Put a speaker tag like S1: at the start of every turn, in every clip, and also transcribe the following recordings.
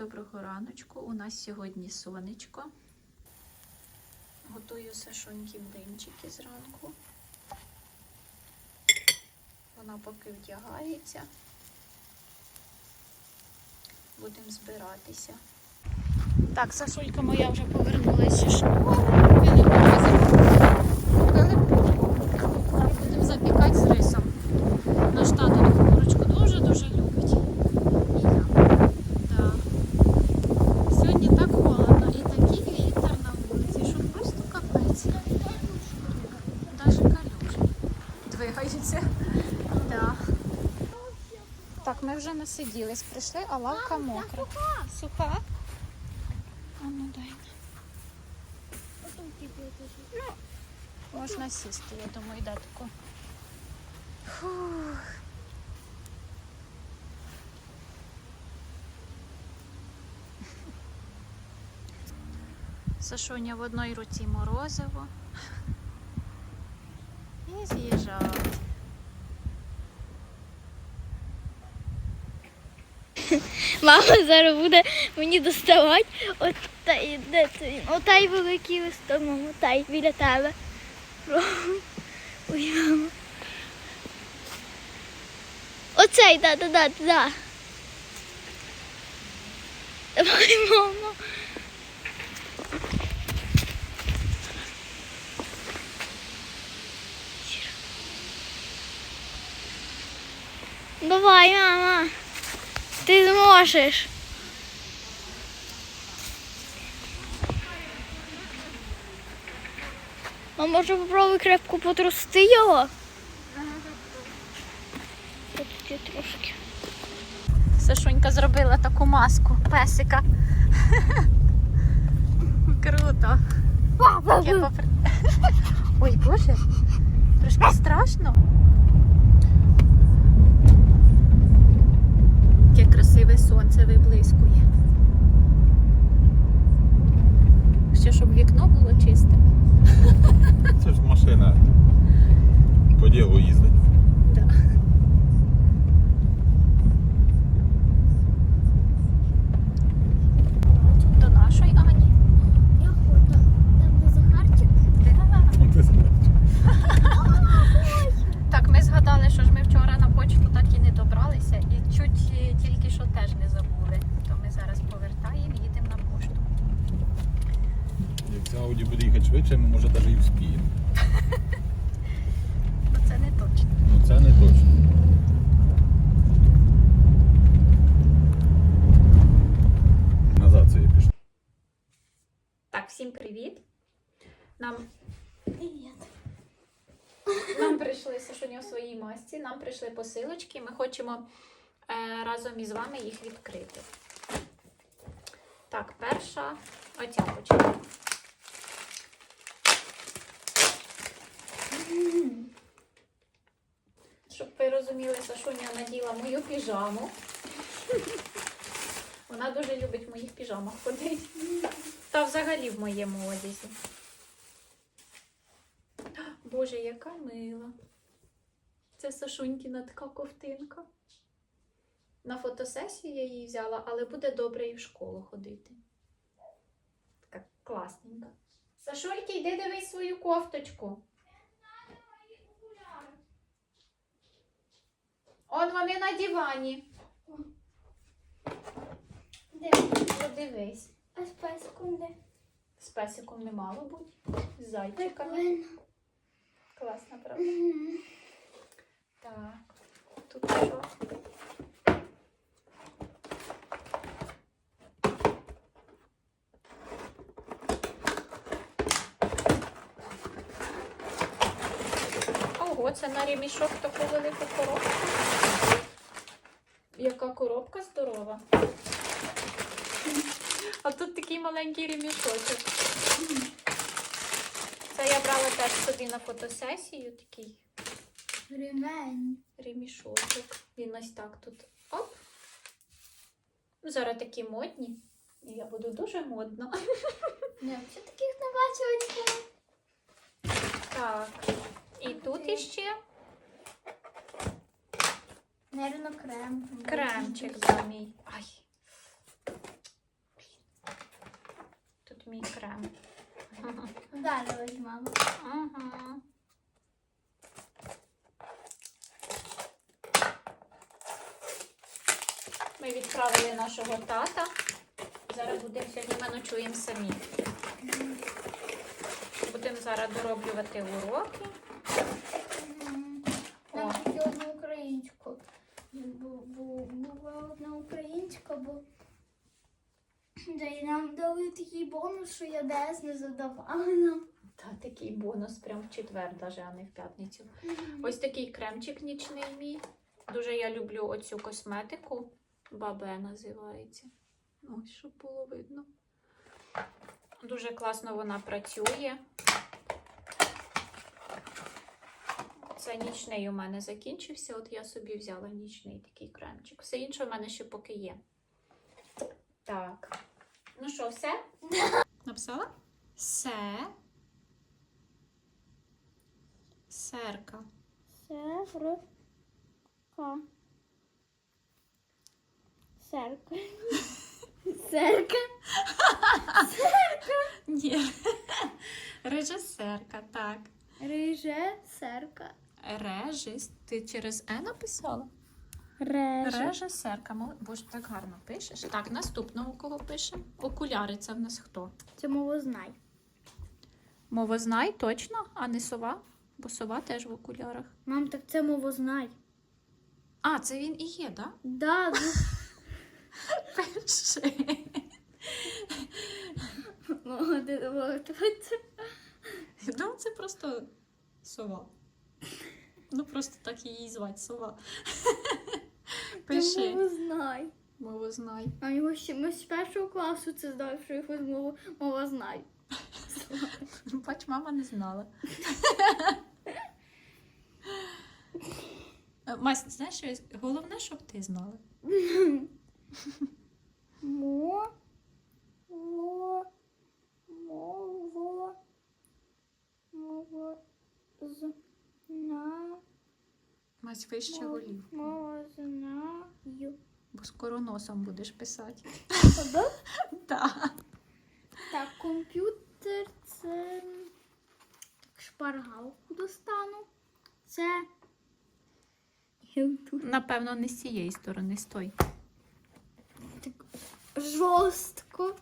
S1: Доброго раночку. У нас сьогодні сонечко. Готую сашоньки блинчики зранку. Вона поки вдягається. Будемо збиратися. Так, Сашулька моя вже повернулася зі школи. Будемо запікати з рисом. Наш тато таку курочку дуже-дуже любить. І я. Так. Сьогодні так холодно і такий вітер на вулиці, що просто капець. Навіть калюжі двигаються. Да. Так, ми вже насиділись, прийшли, а лавка мокра. Суха? А ну дай. Можна сісти, я думаю, да тако. Фух. Сашоня в одній руці морозиво. І з'їжджають.
S2: Мама зараз буде мені доставати от той, де той, отай великий листок, мамо, отай біля тебе. Ой, мама. Оцей, да, да, да, да. Давай, мама. Давай, мама. Ти зможеш. А може попробуй крепко потрусти його? Тут є трошки.
S1: Сашунька зробила таку маску песика. Круто. Ой, боже, трошки страшно. Яке красиве сонце виблискує. Ще щоб вікно було чисте.
S3: Це ж машина по ділу їздить.
S1: Да. До нашої Ані.
S2: Я хочу. Там де Захарчик.
S1: Так, ми згадали, що ж ми вчора на почту так і не добралися і чуть е, тільки що теж не забули. То ми зараз повертаємо, їдемо на пошту.
S3: Як ця Ауді буде їхати швидше, ми може навіть і вспіємо.
S1: Ну це не точно.
S3: Ну це не точно. Назад це я пішов.
S1: Так, всім привіт. Нам,
S2: Привіт.
S1: нам прийшли Сашуня у своїй масці, нам прийшли посилочки. Ми хочемо е, разом із вами їх відкрити. Так, перша оця почала. Щоб ви розуміли, Сашуня наділа мою піжаму. Вона дуже любить в моїх піжамах ходити. Та взагалі в моєму одязі. Боже, яка мила. Це Сашунькіна така ковтинка. На фотосесію я її взяла, але буде добре і в школу ходити. Така класненька. Сашульки, йди дивись свою кофточку. Он вони на дивані.
S2: Де?
S1: Подивись.
S2: А з песком де?
S1: З песиком не мало бути. З зайчиками. Класно, правда? Так. Тут що? Це на ремішок таку велику коробку. Яка коробка здорова. А тут такий маленький ремішочок. Це я брала теж собі на фотосесію такий
S2: Ремень.
S1: ремішочок. Він ось так тут. Оп. Зараз такі модні. І я буду дуже модна.
S2: Я таких не бачила ніколи.
S1: Так. І тут іще
S2: нервно крем.
S1: кремчик да, мій. Ай.
S2: Тут мій крем. Ну Далі візьмемо.
S1: Ага. Ми відправили нашого тата. Зараз будемо сьогодні ми ночуємо самі. Будемо зараз дороблювати уроки. О.
S2: Нам тільки одну українську. Бу- бу- Була одна українська, бо да, і нам дали такий бонус, що я ДС не задавала.
S1: Та такий бонус прям в четвер, даже, а не в п'ятницю. Ось такий кремчик нічний мій. Дуже я люблю оцю косметику. Бабе називається. Ось, щоб було видно. Дуже класно вона працює. Це нічний у мене закінчився. От я собі взяла нічний такий кремчик. Все інше в мене ще поки є. Так. Ну що, все? Написала? Се. Серка.
S2: Серка. Серка. Серка.
S1: Ні. Режисерка, так.
S2: Реже.
S1: Режис. Ти через Е написала?
S2: Реже.
S1: Режисерка. Боже, так гарно пишеш. Так, наступного кого пише? Окуляри, це в нас хто?
S2: Це мова знай.
S1: Мовознай, точно, а не сова? Бо сова теж в окулярах.
S2: Мам, так це мова знай.
S1: А, це він і є, так?
S2: Да, ну,
S1: Пиши.
S2: хто це?
S1: Ну, це просто сова. Ну, просто так її звати сова. Пиши.
S2: мова знай.
S1: Мовознай.
S2: А його ще ми з першого класу це знали, що його з мова, знай.
S1: Бач, мама не знала. Е, Мась, знаєш, що головне, щоб ти знала.
S2: Мо. Во. Мово. Мово. З. На.
S1: Мась вище
S2: Мов-
S1: голів.
S2: Знаю.
S1: Бо скоро носом будеш писати. Так.
S2: Так, комп'ютер це. Шпаргалку достану. Це.
S1: Напевно, не з цієї сторони, стой.
S2: Так жорстко.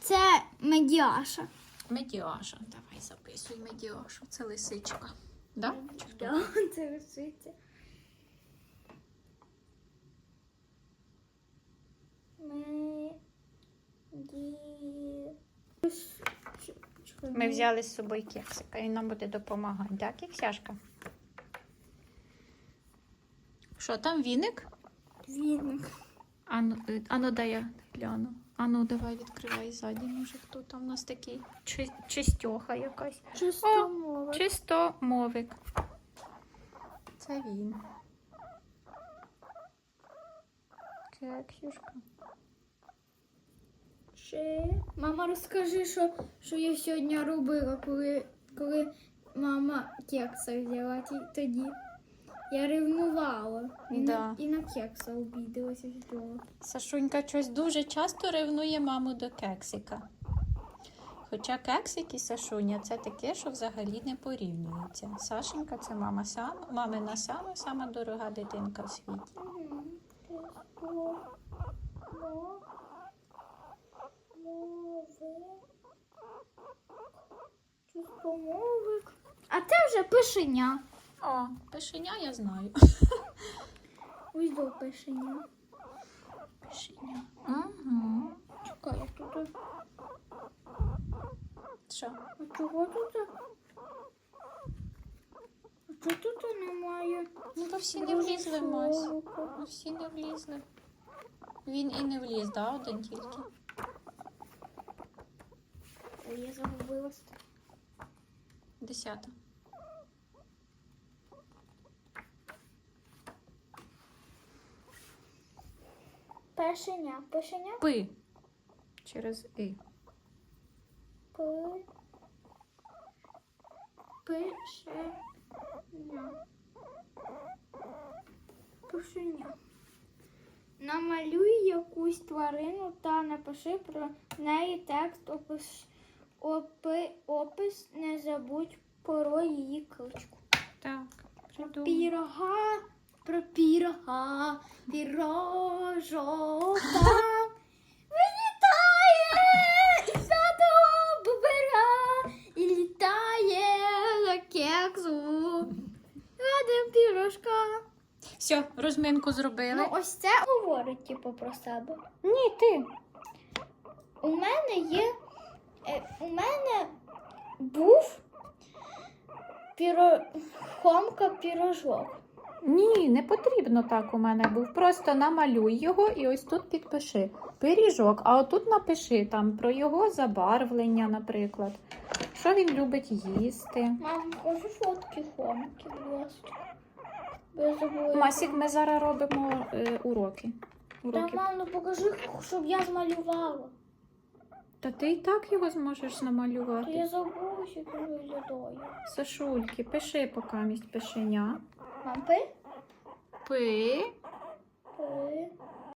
S2: Це медіаша.
S1: Медіаша. Давай записуй медіашу. Це лисичка. Да? Чи хто?
S2: Да, це лисиця. Ми...
S1: Ми взяли з собою кексика, він нам буде допомагати. Так, кексяшка? Що там віник?
S2: Віник.
S1: Ану, е, ану дай я гляну. Ану, давай відкривай ззаді. Може, хто там у нас такий Чи, чистьоха якась.
S2: Чисто мова.
S1: Чистомовик. Це він. Кексюшка.
S2: Чи... Мама, розкажи, що, що я сьогодні робила, коли, коли мама кекса взяла тоді. Я ревнувала. І,
S1: Да.
S2: на, і на кекса обідалася вдома.
S1: Сашунька щось дуже часто ревнує маму до кексика. Хоча кексик і Сашуня це таке, що взагалі не порівнюється. Сашенька це мама сам, мамина сама сама дорога дитинка в світі.
S2: А це вже пишеня.
S1: О, пишеня я знаю.
S2: Ось до пишеня.
S1: Пишеня. Угу.
S2: Чекай, я тут.
S1: Що?
S2: А чого тут? А чого тут немає?
S1: Ну то всі не влізли, Мась. Ну, Всі не влізли. Він і не вліз, да, один тільки.
S2: Ой, я загубилась.
S1: Десята.
S2: Пишеня. Пишеня.
S1: Пи. Через и.
S2: Пи. Пишеня. Пишеня. Намалюй якусь тварину та напиши про неї текст, опис, опи, опис, не забудь про її кличку.
S1: Так, придумай.
S2: Пірога, про пірога, пірожок вилітає із задого бубера і літає за кексу. Радим пірожка.
S1: Все, розминку зробили.
S2: Ну, ось це говорить, типу, про себе.
S1: Ні, ти.
S2: У мене є. Е, у мене був піро... хомка пірожок.
S1: Ні, не потрібно так у мене був. Просто намалюй його і ось тут підпиши. Пиріжок, а отут напиши там про його забарвлення, наприклад. Що він любить їсти.
S2: Мам, покажи фотки хомки, будь ласка.
S1: Масік, ми зараз робимо е, уроки.
S2: Та
S1: уроки.
S2: мам, ну покажи, щоб я змалювала.
S1: Та ти і так його зможеш намалювати.
S2: я забула, що він виглядає.
S1: Сашульки, пиши покамість пишеня.
S2: Мам, пи?
S1: Пи.
S2: Пи.